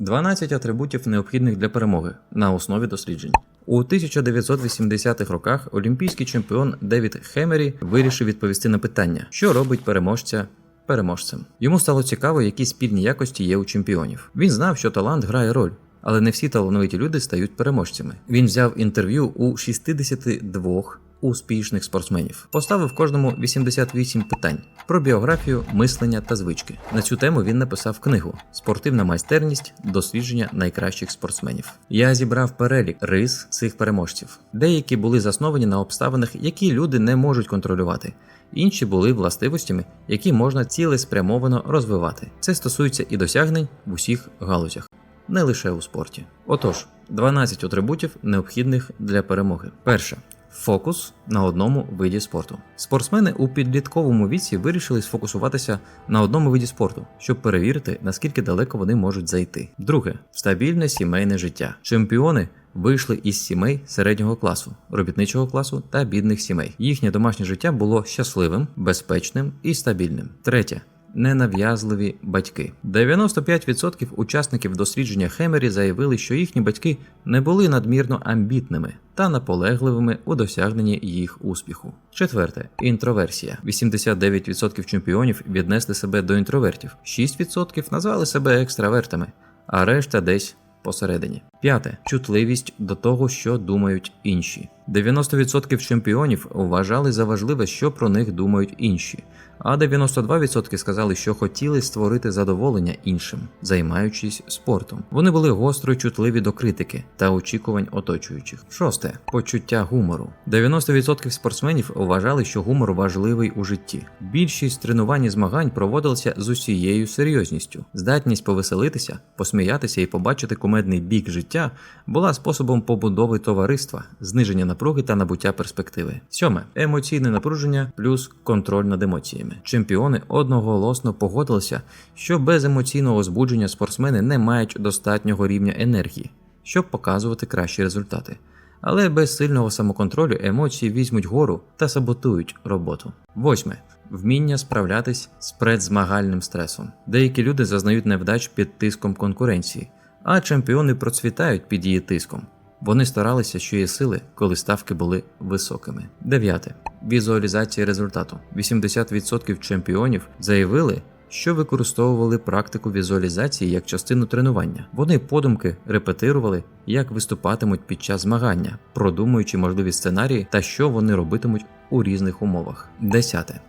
12 атрибутів необхідних для перемоги на основі досліджень. У 1980-х роках олімпійський чемпіон Девід Хемері вирішив відповісти на питання, що робить переможця переможцем. Йому стало цікаво, які спільні якості є у чемпіонів. Він знав, що талант грає роль. Але не всі талановиті люди стають переможцями. Він взяв інтерв'ю у 62 успішних спортсменів, поставив кожному 88 питань про біографію, мислення та звички. На цю тему він написав книгу Спортивна майстерність дослідження найкращих спортсменів. Я зібрав перелік рис цих переможців. Деякі були засновані на обставинах, які люди не можуть контролювати. Інші були властивостями, які можна цілеспрямовано розвивати. Це стосується і досягнень в усіх галузях не лише у спорті. Отож, 12 атрибутів необхідних для перемоги. Перше. Фокус на одному виді спорту. Спортсмени у підлітковому віці вирішили сфокусуватися на одному виді спорту, щоб перевірити, наскільки далеко вони можуть зайти. Друге стабільне сімейне життя. Чемпіони вийшли із сімей середнього класу, робітничого класу та бідних сімей. Їхнє домашнє життя було щасливим, безпечним і стабільним. Третє ненав'язливі батьки. 95% учасників дослідження Хемері заявили, що їхні батьки не були надмірно амбітними та наполегливими у досягненні їх успіху. Четверте інтроверсія. 89% чемпіонів віднесли себе до інтровертів, 6% назвали себе екстравертами, а решта десь посередині. П'яте чутливість до того, що думають інші. 90% чемпіонів вважали за важливе, що про них думають інші, а 92% сказали, що хотіли створити задоволення іншим, займаючись спортом. Вони були гостро чутливі до критики та очікувань оточуючих. Шосте почуття гумору. 90% спортсменів вважали, що гумор важливий у житті. Більшість тренувань і змагань проводилися з усією серйозністю. Здатність повеселитися, посміятися і побачити кумедний бік життя була способом побудови товариства, зниження напруги та набуття перспективи. Сьоме емоційне напруження плюс контроль над емоціями. Чемпіони одноголосно погодилися, що без емоційного збудження спортсмени не мають достатнього рівня енергії, щоб показувати кращі результати. Але без сильного самоконтролю емоції візьмуть гору та саботують роботу. Восьме вміння справлятись з предзмагальним стресом. Деякі люди зазнають невдач під тиском конкуренції, а чемпіони процвітають під її тиском. Вони старалися, що є сили, коли ставки були високими. Дев'яте візуалізація результату. 80% чемпіонів заявили, що використовували практику візуалізації як частину тренування. Вони подумки репетирували, як виступатимуть під час змагання, продумуючи можливі сценарії та що вони робитимуть у різних умовах. Десяте.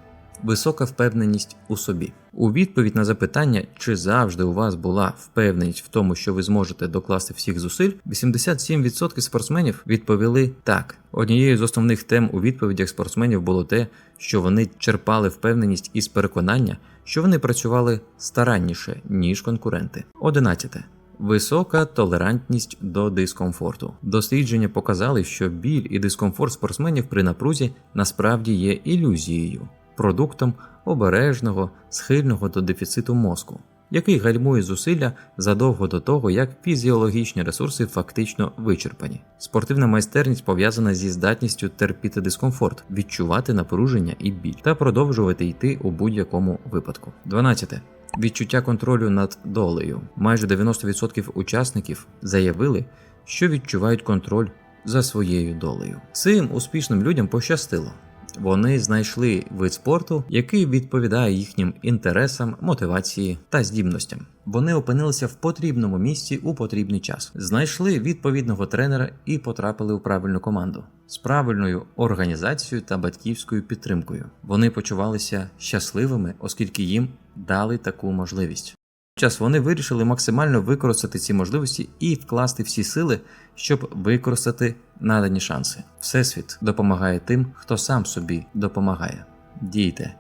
Висока впевненість у собі. У відповідь на запитання, чи завжди у вас була впевненість в тому, що ви зможете докласти всіх зусиль, 87% спортсменів відповіли так. Однією з основних тем у відповідях спортсменів було те, що вони черпали впевненість із переконання, що вони працювали старанніше ніж конкуренти. 11. Висока толерантність до дискомфорту. Дослідження показали, що біль і дискомфорт спортсменів при напрузі насправді є ілюзією, продуктом обережного, схильного до дефіциту мозку, який гальмує зусилля задовго до того, як фізіологічні ресурси фактично вичерпані. Спортивна майстерність пов'язана зі здатністю терпіти дискомфорт, відчувати напруження і біль та продовжувати йти у будь-якому випадку. 12. Відчуття контролю над долею. Майже 90% учасників заявили, що відчувають контроль за своєю долею. Цим успішним людям пощастило. Вони знайшли вид спорту, який відповідає їхнім інтересам, мотивації та здібностям. Вони опинилися в потрібному місці у потрібний час, знайшли відповідного тренера і потрапили у правильну команду з правильною організацією та батьківською підтримкою. Вони почувалися щасливими, оскільки їм дали таку можливість. Час вони вирішили максимально використати ці можливості і вкласти всі сили, щоб використати надані шанси. Всесвіт допомагає тим, хто сам собі допомагає. Дійте,